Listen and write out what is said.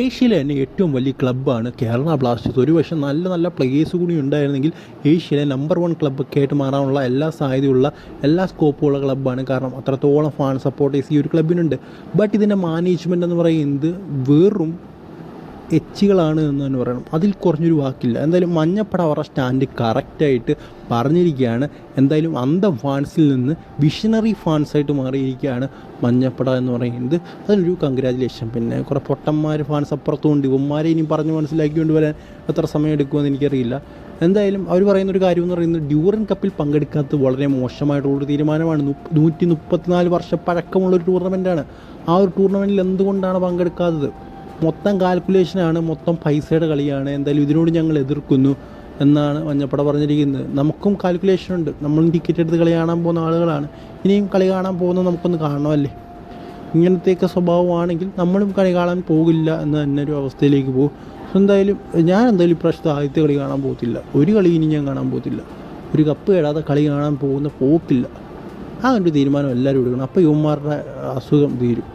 ഏഷ്യയിലെ തന്നെ ഏറ്റവും വലിയ ക്ലബ്ബാണ് കേരള ബ്ലാസ്റ്റേഴ്സ്. ഒരു പക്ഷേ നല്ല നല്ല പ്ലേയേഴ്സ് കൂടി ഉണ്ടായിരുന്നെങ്കിൽ ഏഷ്യയിലെ നമ്പർ വൺ ക്ലബ്ബൊക്കെ ആയിട്ട് മാറാനുള്ള എല്ലാ സാധ്യതയുള്ള എല്ലാ സ്കോപ്പുള്ള ക്ലബ്ബാണ് കാരണം അത്രത്തോളം ഫാൻ സപ്പോർട്ടേഴ്സ് ഈ ഒരു ക്ലബിനുണ്ട് ബട്ട് ഇതിന്റെ മാനേജ്മെന്റ് എന്ന് പറയുന്നത് വെറും എച്ചുകളാണ് എന്ന് തന്നെ പറയണം. അതിൽ കുറഞ്ഞൊരു വാക്കില്ല. എന്തായാലും മഞ്ഞപ്പട അവരുടെ സ്റ്റാൻഡ് കറക്റ്റായിട്ട് പറഞ്ഞിരിക്കുകയാണ്. എന്തായാലും അന്ധ ഫാൻസിൽ നിന്ന് വിഷണറി ഫാൻസായിട്ട് മാറിയിരിക്കുകയാണ് മഞ്ഞപ്പട എന്ന് പറയുന്നത്. അതിനൊരു കൺഗ്രാജുലേഷൻ പിന്നെ കുറേ പൊട്ടന്മാർ ഫാൻസ് അപ്പുറത്തുകൊണ്ട് ഇവന്മാരെ ഇനി പറഞ്ഞ് മനസ്സിലാക്കിക്കൊണ്ട് വരാൻ എത്ര സമയം എടുക്കുമെന്ന് എനിക്കറിയില്ല. എന്തായാലും അവർ പറയുന്ന ഒരു കാര്യം എന്ന് പറയുന്നത് ഡ്യൂറൻ കപ്പിൽ പങ്കെടുക്കാത്തത് വളരെ മോശമായിട്ടുള്ളൊരു തീരുമാനമാണ്. നൂറ്റി മുപ്പത്തിനാല് വർഷം പഴക്കമുള്ളൊരു ടൂർണമെന്റാണ് ആ ഒരു ടൂർണമെന്റിൽ എന്തുകൊണ്ടാണ് പങ്കെടുക്കാത്തത്? മൊത്തം കാൽക്കുലേഷനാണ് മൊത്തം പൈസയുടെ കളിയാണ് എന്തായാലും ഇതിനോട് ഞങ്ങൾ എതിർക്കുന്നു എന്നാണ് മഞ്ഞപ്പട പറഞ്ഞിരിക്കുന്നത്. നമുക്കും കാൽക്കുലേഷൻ ഉണ്ട്. നമ്മളും ടിക്കറ്റ് എടുത്ത് കളി കാണാൻ പോകുന്ന ആളുകളാണ്. ഇനിയും കളി കാണാൻ പോകുന്നത് നമുക്കൊന്ന് കാണണമല്ലേ? ഇങ്ങനത്തെയൊക്കെ സ്വഭാവമാണെങ്കിൽ നമ്മളും കളി കാണാൻ പോകില്ല എന്ന് തന്നെ ഒരു അവസ്ഥയിലേക്ക് പോകും. എന്തായാലും ഞാൻ എന്തായാലും ഇപ്രാവശ്യത്തെ ആദ്യത്തെ കളി കാണാൻ പോകത്തില്ല. ഒരു കളി ഇനി ഞാൻ കാണാൻ പോകത്തില്ല. ഒരു കപ്പ് കേടാതെ കളി കാണാൻ പോകുന്ന പോക്കില്ല. ആ ഒരു തീരുമാനം എല്ലാവരും എടുക്കണം. അപ്പോൾ യുവന്മാരുടെ അസുഖം തീരും.